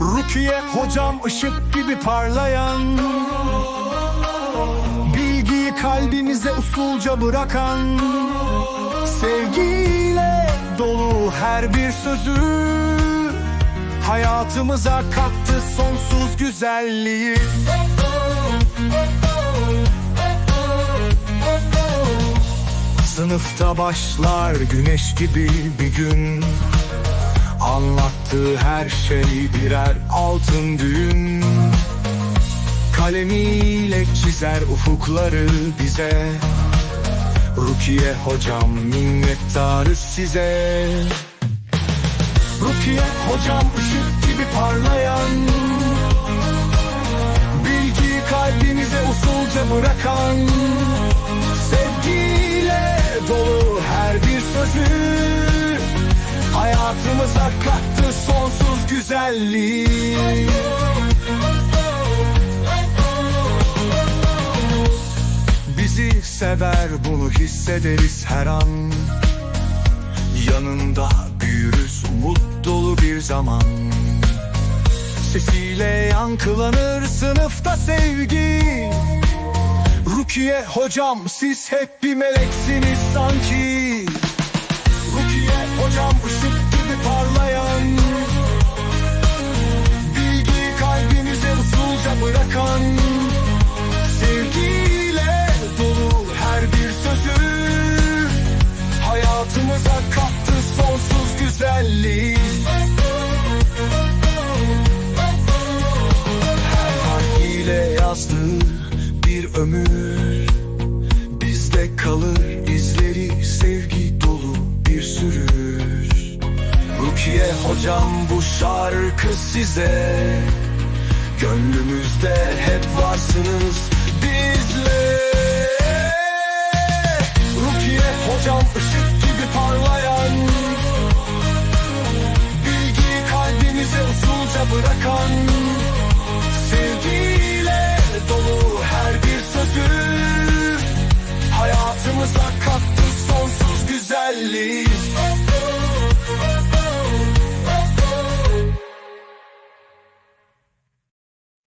Rukiye hocam ışık gibi parlayan Bilgiyi kalbimize usulca bırakan Sevgiyle dolu her bir sözü Hayatımıza kattı sonsuz güzelliği Sınıfta başlar güneş gibi bir gün. Anlattığı her şey birer altın düğün. Kalemiyle çizer ufukları bize. Rukiye hocam minnettarız size. Rukiye hocam ışık gibi parlayan. Bilgi kalbinize usulca bırakan sözü Hayatımıza kattı sonsuz güzelliği. Bizi sever bunu hissederiz her an. Yanında büyürüz umut dolu bir zaman. Sesiyle yankılanır sınıfta sevgi. Rukiye hocam siz hep bir meleksiniz yazdığı bir ömür. Bizde kalır izleri sevgi dolu bir sürür Rukiye hocam bu şarkı size. Gönlümüzde hep varsınız bizle. Rukiye hocam ışık gibi parlayan Bilgi kalbinize usulca bırakan